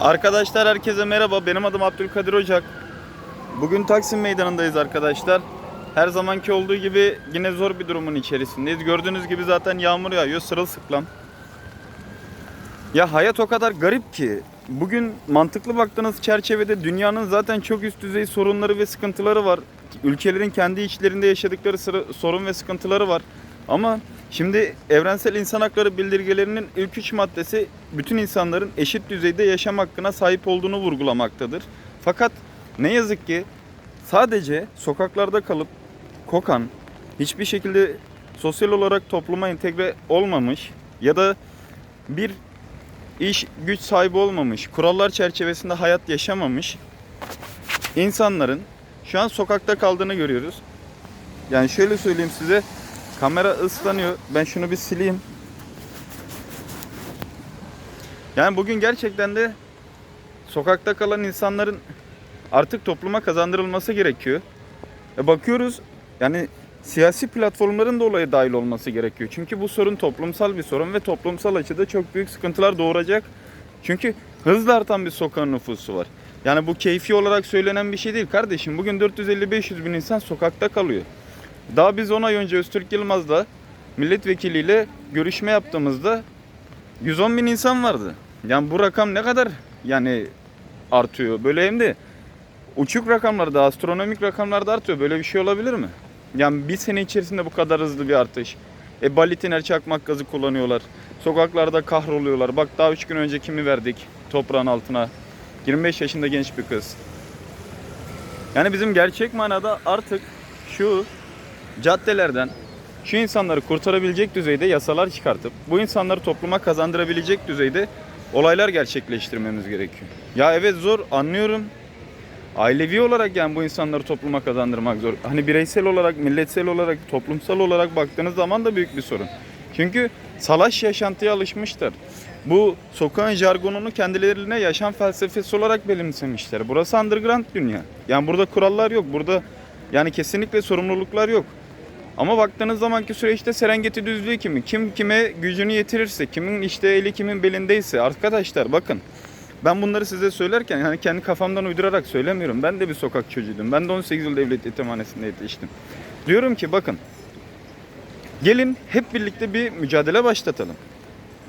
Arkadaşlar herkese merhaba. Benim adım Abdülkadir Ocak. Bugün Taksim Meydanı'ndayız arkadaşlar. Her zamanki olduğu gibi yine zor bir durumun içerisindeyiz. Gördüğünüz gibi zaten yağmur yağıyor sırılsıklam. Ya hayat o kadar garip ki. Bugün mantıklı baktığınız çerçevede dünyanın zaten çok üst düzey sorunları ve sıkıntıları var. Ülkelerin kendi içlerinde yaşadıkları sorun ve sıkıntıları var. Ama şimdi evrensel insan hakları bildirgelerinin ilk üç maddesi bütün insanların eşit düzeyde yaşam hakkına sahip olduğunu vurgulamaktadır. Fakat ne yazık ki sadece sokaklarda kalıp kokan, hiçbir şekilde sosyal olarak topluma entegre olmamış ya da bir iş güç sahibi olmamış, kurallar çerçevesinde hayat yaşamamış insanların şu an sokakta kaldığını görüyoruz. Yani şöyle söyleyeyim size. Kamera ıslanıyor. Ben şunu bir sileyim. Yani bugün gerçekten de sokakta kalan insanların artık topluma kazandırılması gerekiyor. E bakıyoruz yani siyasi platformların da olaya dahil olması gerekiyor. Çünkü bu sorun toplumsal bir sorun ve toplumsal açıda çok büyük sıkıntılar doğuracak. Çünkü hızla artan bir sokağın nüfusu var. Yani bu keyfi olarak söylenen bir şey değil kardeşim. Bugün 450-500 bin insan sokakta kalıyor. Daha biz 10 ay önce Öztürk Yılmaz'la milletvekiliyle görüşme yaptığımızda 110 bin insan vardı. Yani bu rakam ne kadar yani artıyor? Böyle hem de uçuk rakamlarda, astronomik rakamlarda artıyor. Böyle bir şey olabilir mi? Yani bir sene içerisinde bu kadar hızlı bir artış. E balitiner çakmak gazı kullanıyorlar. Sokaklarda kahroluyorlar. Bak daha 3 gün önce kimi verdik toprağın altına? 25 yaşında genç bir kız. Yani bizim gerçek manada artık şu caddelerden şu insanları kurtarabilecek düzeyde yasalar çıkartıp bu insanları topluma kazandırabilecek düzeyde olaylar gerçekleştirmemiz gerekiyor. Ya evet zor anlıyorum. Ailevi olarak yani bu insanları topluma kazandırmak zor. Hani bireysel olarak, milletsel olarak, toplumsal olarak baktığınız zaman da büyük bir sorun. Çünkü salaş yaşantıya alışmışlar. Bu sokağın jargonunu kendilerine yaşam felsefesi olarak benimsemişler. Burası underground dünya. Yani burada kurallar yok. Burada yani kesinlikle sorumluluklar yok. Ama baktığınız zamanki süreçte Serengeti düzlüğü kimi? Kim kime gücünü yetirirse, kimin işte eli kimin belindeyse. Arkadaşlar bakın ben bunları size söylerken hani kendi kafamdan uydurarak söylemiyorum. Ben de bir sokak çocuğuydum. Ben de 18 yıl devlet yetimhanesinde yetiştim. Diyorum ki bakın gelin hep birlikte bir mücadele başlatalım.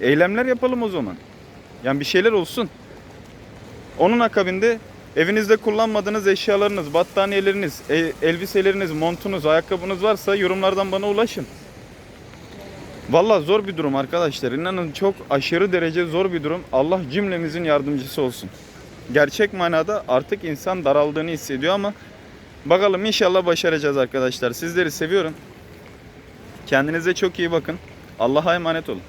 Eylemler yapalım o zaman. Yani bir şeyler olsun. Onun akabinde evinizde kullanmadığınız eşyalarınız, battaniyeleriniz, e- elbiseleriniz, montunuz, ayakkabınız varsa yorumlardan bana ulaşın. Valla zor bir durum arkadaşlar. İnanın çok aşırı derece zor bir durum. Allah cümlemizin yardımcısı olsun. Gerçek manada artık insan daraldığını hissediyor ama bakalım inşallah başaracağız arkadaşlar. Sizleri seviyorum. Kendinize çok iyi bakın. Allah'a emanet olun.